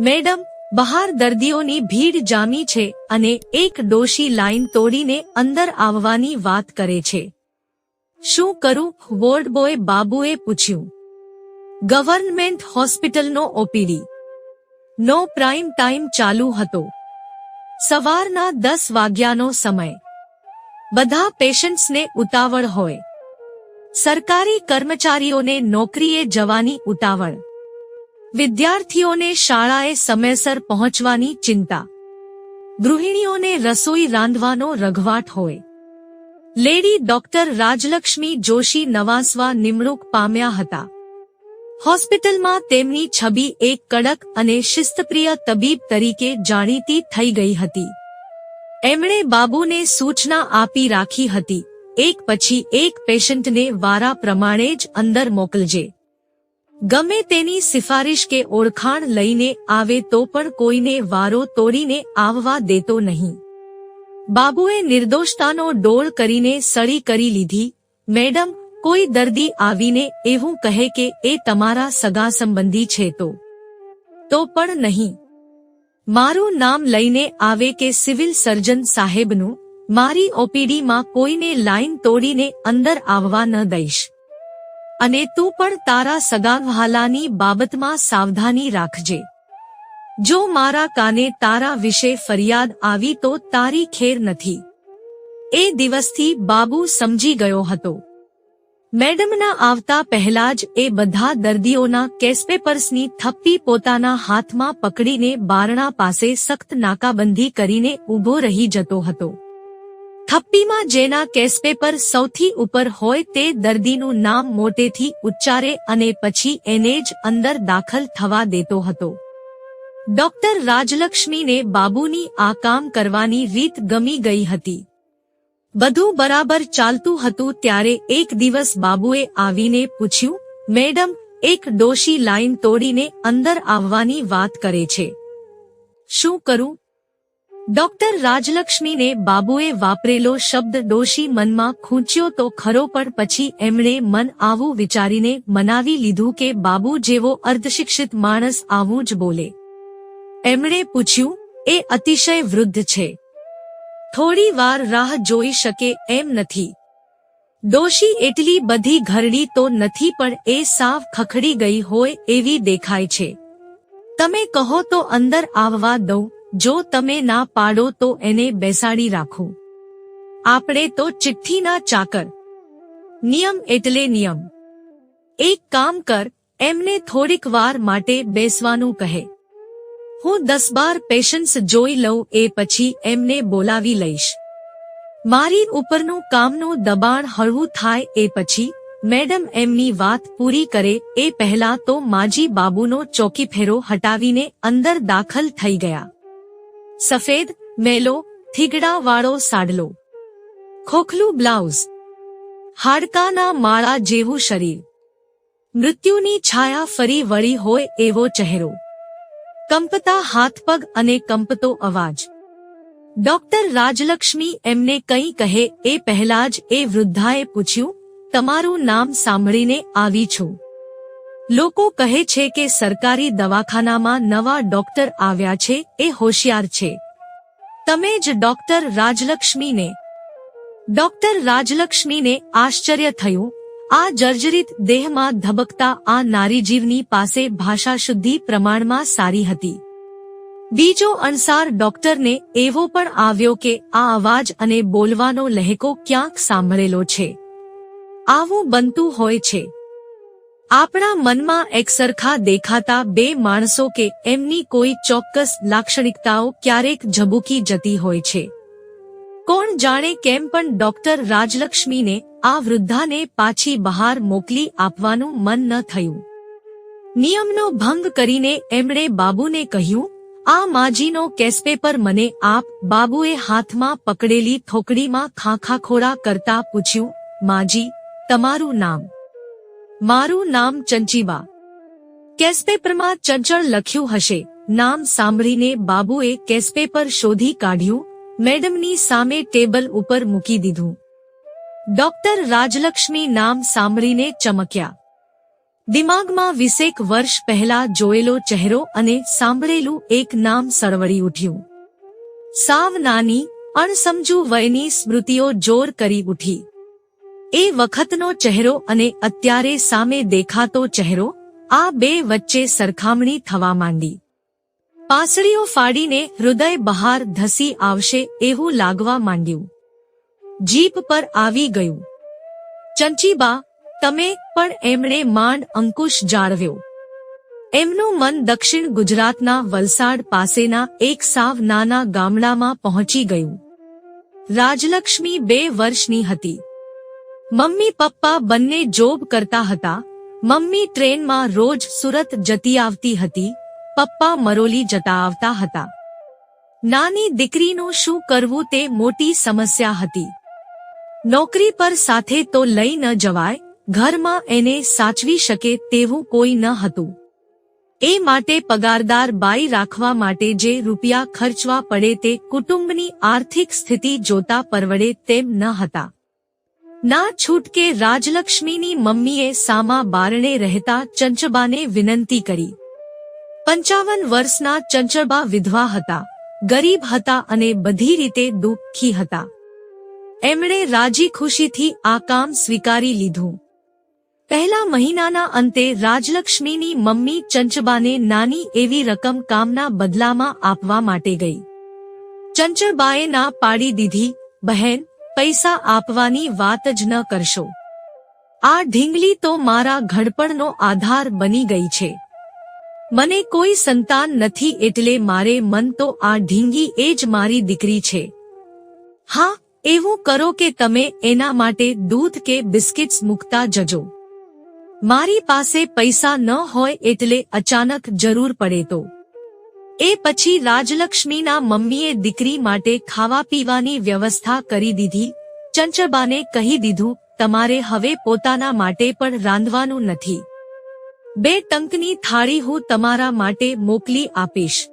Madam, બહાર દર્દીઓની ભીડ જામી છે અને એક ડોશી લાઈન તોડીને અંદર આવવાની વાત કરે છે. શું કરું? વોર્ડ બોય બાબુએ પૂછ્યું. ગવર્નમેન્ટ હોસ્પિટલનો ઓપીડી. નો પ્રાઇમ ટાઈમ ચાલુ હતો. સવારના દસ વાગ્યાનો સમય. બધા પેશન્ટ્સને ઉતાવળ હોય. સરકારી કર્મચારીઓને નોકરીએ જવાની ઉતાવળ. વિદ્યાર્થીઓને શાળાએ સમયસર પહોંચવાની ચિંતા. ગૃહિણીઓને રસોઈ રાંધવાનો રઘવાટ હોય. લેડી ડોક્ટર રાજલક્ષ્મી જોશી નવાસવા નિમણૂક પામ્યા હતા. હોસ્પિટલમાં તેમની છબી એક કડક અને શિસ્તપ્રિય તબીબ તરીકે જાણીતી થઈ ગઈ હતી. એમણે બાબુને સૂચના આપી રાખી હતી. એક પછી એક પેશન્ટને વારા પ્રમાણે જ અંદર મોકલજે. ગમે તેની સિફારિશ કે ઓળખાણ લઈને આવે તો પણ કોઈને વારો તોડીને આવવા દેતો નહીં. બાબુએ નિર્દોષતાનો ડોળ કરીને સળી કરી લીધી, મેડમ, કોઈ દર્દી આવીને એવું કહે કે એ તમારા સગા સંબંધી છે તો? તો પણ નહીં. મારું નામ લઈને આવે કે સિવિલ સર્જન સાહેબનું, મારી ઓપીડીમાં કોઈને લાઈન તોડીને અંદર આવવા ન દઈશ. અને તું પણ તારા સગાવહાલાની બાબતમાં સાવધાની રાખજે. જો મારા કાને તારા વિશે ફરિયાદ આવી તો તારી ખેર નથી. એ દિવસથી બાબુ સમજી ગયો હતો. મેડમના આવતા પહેલા જ એ બધા દર્દીઓના કેસપેપર્સની થપ્પી પોતાના હાથમાં પકડીને બારણા પાસે સખ્ત નાકાબંધી કરીને ઊભો રહી જતો હતો. થપ્પીમાં જેના કેસપેપર સૌથી ઉપર હોય તે દર્દીનું નામ મોટેથી ઉચ્ચારે અને પછી એને જ અંદર દાખલ થવા દેતો હતો. ડોક્ટર રાજલક્ષ્મીને બાબુની આ કામ કરવાની રીત ગમી ગઈ હતી. બધું બરાબર ચાલતું હતું ત્યારે એક દિવસ બાબુએ આવીને પૂછ્યું, મેડમ, એક ડોશી લાઈન તોડીને અંદર આવવાની વાત કરે છે. શું કરું? ડોક્ટર રાજલક્ષ્મીને બાબુએ વાપરેલો શબ્દ ડોશી મનમાં ખૂંચ્યો તો ખરો પણ પછી એમણે મન આવું વિચારીને મનાવી લીધું કે બાબુ જેવો અર્ધશિક્ષિત માણસ આવું જ બોલે. એમણે પૂછ્યું, એ અતિશય વૃદ્ધ છે. થોડી વાર રાહ જોઈ શકે એમ નથી. ડોશી એટલી બધી ઘરડી તો નથી પણ એ સાવ ખખડી ગઈ હોય એવી દેખાય છે. તમે કહો તો અંદર આવવા દઉં. જો તમે ના પાડો તો એને બેસાડી રાખો. આપણે તો ચિઠ્ઠીના ચાકર. નિયમ એટલે નિયમ. એક કામ કર, એમને થોડીક વાર માટે બેસવાનું કહે. હું દસ બાર પેશન્સ જોઈ લઉં, એ પછી એમને બોલાવી લઈશ. મારી ઉપરનું કામનું દબાણ હળવું થાય, એ પછી મેડમ એમની વાત પૂરી કરે, એ પહેલા તો માજી બાબુનો ચોકી ફેરો હટાવીને અંદર દાખલ થઈ ગયા. સફેદ, મેલો થીગડાવાળો સાડલો. ખોખલું બ્લાઉઝ. હાડકાના માળા જેવું શરીર. મૃત્યુની છાયા ફરી વળી હોય એવો ચહેરો. કંપતા હાથપગ અને કંપતો અવાજ. ડોક્ટર રાજલક્ષ્મી એમને કંઈ કહે એ પહેલા જ એ વૃદ્ધાએ પૂછ્યું, તમારું નામ સાંભળીને આવી છું? લોકો કહે છે કે સરકારી દવાખાનામાં નવા ડોક્ટર આવ્યા છે, એ હોશિયાર છે. તમે જ ડોક્ટર રાજલક્ષ્મીને ડોક્ટર રાજલક્ષ્મીને આશ્ચર્ય થયું. આ જર્જરિત દેહમાં ધબકતા આ નારીજીવની પાસે ભાષા શુદ્ધિ પ્રમાણમાં સારી હતી. બીજો અણસાર ડોક્ટરને એવો પણ આવ્યો કે આ અવાજ અને બોલવાનો લહેકો ક્યાંક સાંભળેલો છે. આવું બનતું હોય છે. આપણા મનમાં એકસરખા દેખાતા બે માણસો કે એમની કોઈ ચોક્કસ લાક્ષણિકતાઓ ક્યારેક ઝબૂકી જતી હોય છે. કોણ જાણે કેમ પણ ડોક્ટર રાજલક્ષ્મીને આ વૃદ્ધાને પાછી બહાર મોકલી આપવાનું મન ન થયું. નિયમનો ભંગ કરીને એમણે બાબુને કહ્યું, આ માજીનો કેસપેપર મને આપ બાબુએ હાથમાં પકડેલી થોકડીમાં ખાંખાખોડા કરતા પૂછ્યું, માજી, તમારું નામ? મારું નામ ચંચીબા કેસપેપરમાં ચંચળ લખ્યું હશે. નામ સાંભળીને બાબુએ કેસપેપર શોધી કાઢ્યું, મેડમની સામે ટેબલ ઉપર મૂકી દીધું. ડોક્ટર રાજલક્ષ્મી નામ સાંભળીને ચમક્યા. દિમાગમાં વીસેક વર્ષ પહેલા જોયેલો ચહેરો અને સાંભળેલું એક નામ સળવળી ઉઠ્યું. સાવ નાની, અણસમજુ વયની સ્મૃતિઓ જોર કરી ઉઠી. એ વખતનો ચહેરો અને અત્યારે સામે દેખાતો ચહેરો, આ બે વચ્ચે સરખામણી થવા માંડી. પાસળીઓ ફાડીને હૃદય બહાર ધસી આવશે એવું લાગવા માંડ્યું. જીપ પર આવી ગયું. ચંચીબા, તમે પણ એમણે માંડ અંકુશ જાળવ્યો. એમનું મન દક્ષિણ ગુજરાતના વલસાડ પાસેના એક સાવ નાના ગામડામાં પહોંચી ગયું. રાજલક્ષ્મી બે વર્ષની હતી. મમ્મી પપ્પા બંને જોબ કરતા હતા. મમ્મી ટ્રેનમાં રોજ સુરત જતી આવતી હતી. પપ્પા મરોલી જતા આવતા હતા. નાની દીકરીનું શું કરવું તે મોટી સમસ્યા હતી. નોકરી પર સાથે તો લઈ ન જવાય, ઘરમાં એને સાચવી શકે તેવું કોઈ ન હતું. એ માટે પગારદાર બાઈ રાખવા માટે જે રૂપિયા ખર્ચવા પડે તે કુટુંબની આર્થિક સ્થિતિ જોતા પરવડે તેમ ન હતા. ના છૂટકે રાજલક્ષ્મીની મમ્મીએ સામા બારણે રહેતા ચંચબાને વિનંતી કરી. પંચાવન વર્ષના ચંચબા વિધવા હતા, ગરીબ હતા અને બધી રીતે દુઃખી હતા. એમણે રાજી ખુશીથી આ કામ સ્વીકારી લીધું. પહેલા મહિનાના અંતે રાજલક્ષ્મીની મમ્મી ચંચબાને નાની એવી રકમ કામના બદલામાં આપવા માટે ગઈ. ચંચબાએ ના પાડી દીધી, બહેન પૈસા આપવાની વાત જ ન કરશો. આ ઢીંગલી તો મારા ઘડપણનો આધાર બની ગઈ છે. મને કોઈ સંતાન નથી એટલે મારે મન તો આ ઢીંગી એ જ મારી દીકરી છે. હા, એવું કરો કે તમે એના માટે દૂધ કે બિસ્કિટ્સ મૂકતા જજો. મારી પાસે પૈસા ન હોય એટલે અચાનક જરૂર પડે તો. એ પછી રાજલક્ષ્મીના મમ્મીએ દીકરી માટે ખાવા પીવાની વ્યવસ્થા કરી દીધી. ચંચબાને કહી દીધું, તમારે હવે પોતાના માટે પણ રાંધવાનું નથી. બે ટંકની થાળી હું તમારા માટે મોકલી આપીશ.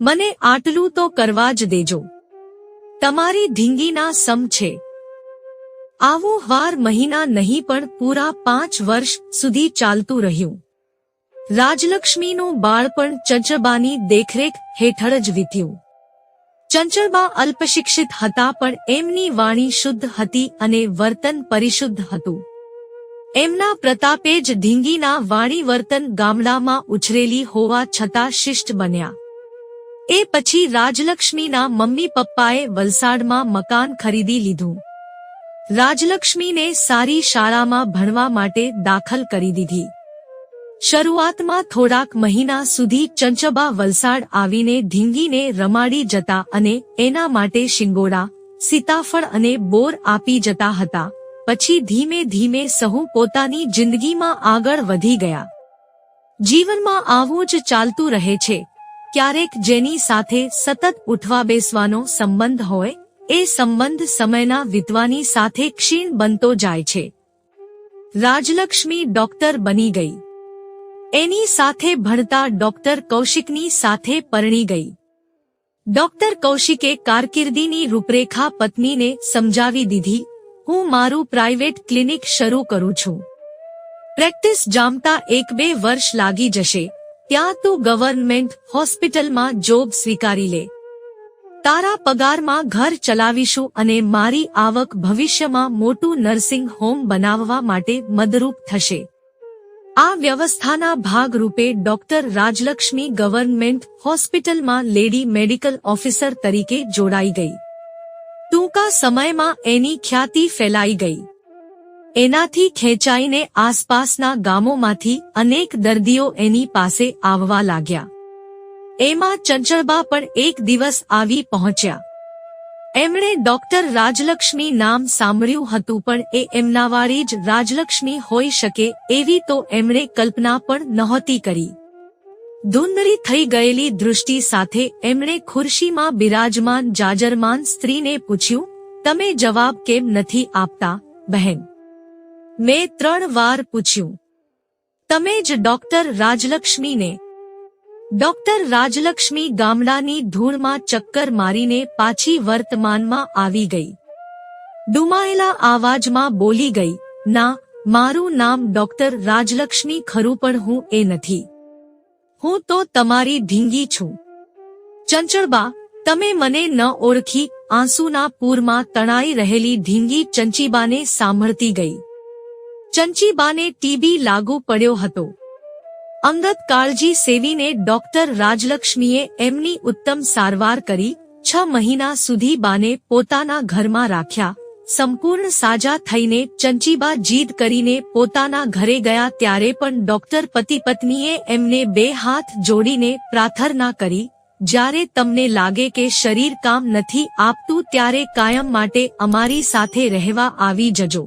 મને આટલું તો કરવા જ દેજો. તમારી ઢીંગીના સમ છે. આવું વાર મહિના નહીં પણ પૂરા પાંચ વર્ષ સુધી ચાલતું રહ્યું. રાજલક્ષ્મીનું બાળપણ ચંચબાની દેખરેખ હેઠળ જ વીત્યું. ચંચળબા અલ્પશિક્ષિત હતા પણ એમની વાણી શુદ્ધ હતી અને વર્તન પરિશુદ્ધ હતું. એમના પ્રતાપે જ ઢીંગીના વાણી વર્તન ગામડામાં ઉછરેલી હોવા છતાં શિષ્ટ બન્યા. એ પછી રાજલક્ષ્મીના મમ્મી પપ્પાએ વલસાડમાં મકાન ખરીદી લીધું. રાજલક્ષ્મીને સારી શાળામાં ભણવા માટે દાખલ કરી દીધી. શરૂઆતમાં થોડાક મહિના સુધી ચંચબા વલસાડ આવીને ઢીંગીને રમાડી જતા અને એના માટે શિંગોડા, સીતાફળ અને બોર આપી જતા હતા. પછી ધીમે ધીમે સહુ પોતાની જિંદગીમાં આગળ વધી ગયા. જીવનમાં આવું જ ચાલતું રહે છે. ક્યારેક જેની સાથે સતત ઉઠવા બેસવાનો સંબંધ હોય, એ સંબંધ સમયના વિતવાની સાથે ક્ષીણ બનતો જાય છે. રાજલક્ષ્મી ડોક્ટર બની ગઈ. એની સાથે ભણતા ડોક્ટર કૌશિકની સાથે પરણી ગઈ. ડોક્ટર કૌશિકે કારકિર્દીની રૂપરેખા પત્નીને સમજાવી દીધી, હું મારું પ્રાઇવેટ ક્લિનિક શરૂ કરું છું. પ્રેક્ટિસ જામતા એક બે વર્ષ લાગી જશે, ત્યાં તું ગવર્નમેન્ટ હોસ્પિટલમાં જોબ સ્વીકારી લે. તારા પગારમાં ઘર ચલાવીશું અને મારી આવક ભવિષ્યમાં મોટું નર્સિંગ હોમ બનાવવા માટે મદરૂપ થશે. આ વ્યવસ્થાના ભાગરૂપે ડોક્ટર રાજલક્ષ્મી ગવર્નમેન્ટ હોસ્પિટલમાં લેડી મેડિકલ ઓફિસર તરીકે જોડાઈ ગઈ. ટૂંકા સમયમાં એની ખ્યાતિ ફેલાઈ ગઈ. એનાથી ખેંચાઈને આસપાસના ગામોમાંથી અનેક દર્દીઓ એની પાસે આવવા લાગ્યા. એમાં ચંચળબા પણ એક દિવસ આવી પહોંચ્યા. એમણે ડોક્ટર રાજલક્ષ્મી નામ સાંભળ્યું હતું, પણ એ એમનાવાળી જ રાજલક્ષ્મી હોઈ શકે એવી તો એમણે કલ્પના પણ નહોતી કરી. ધૂંધળી થઈ ગયેલી દૃષ્ટિ સાથે એમણે ખુરશીમાં બિરાજમાન જાજરમાન સ્ત્રીને પૂછ્યું, તમે જવાબ કેમ નથી આપતા, બહેન? મેં ત્રણ વાર પૂછ્યું, તમે જ ડોક્ટર રાજલક્ષ્મીને ડોક્ટર રાજલક્ષ્મી ગામડાની ધૂળમાં ચક્કર મારીને પાછી વર્તમાનમાં આવી ગઈ. ડુમાયેલા આવાજમાં બોલી ગઈ, ના, મારું નામ ડોક્ટર રાજલક્ષ્મી ખરું પણ હું એ નથી. હું તો તમારી ઢીંગી છું. ચંચળબા, તમે મને ન ઓળખી, આંસુના પૂરમાં તણાઈ રહેલી ઢીંગી ચંચીબાને સાંભળતી ગઈ. ચંચીબાને ટીબી લાગુ પડ્યો હતો. અંગત કાળજી સેવીને ડોક્ટર રાજલક્ષ્મીએ એમની ઉત્તમ સારવાર કરી, છ મહિના સુધી બાને પોતાના ઘરમાં રાખ્યા, સંપૂર્ણ સાજા થઈને ચંચીબા જીદ કરીને પોતાના ઘરે ગયા ત્યારે પણ ડોક્ટર પતિ પત્નીએ એમને બે હાથ જોડીને પ્રાર્થના કરી, જ્યારે તમને લાગે કે શરીર કામ નથી આપતું ત્યારે કાયમ માટે અમારી સાથે રહેવા આવી જજો.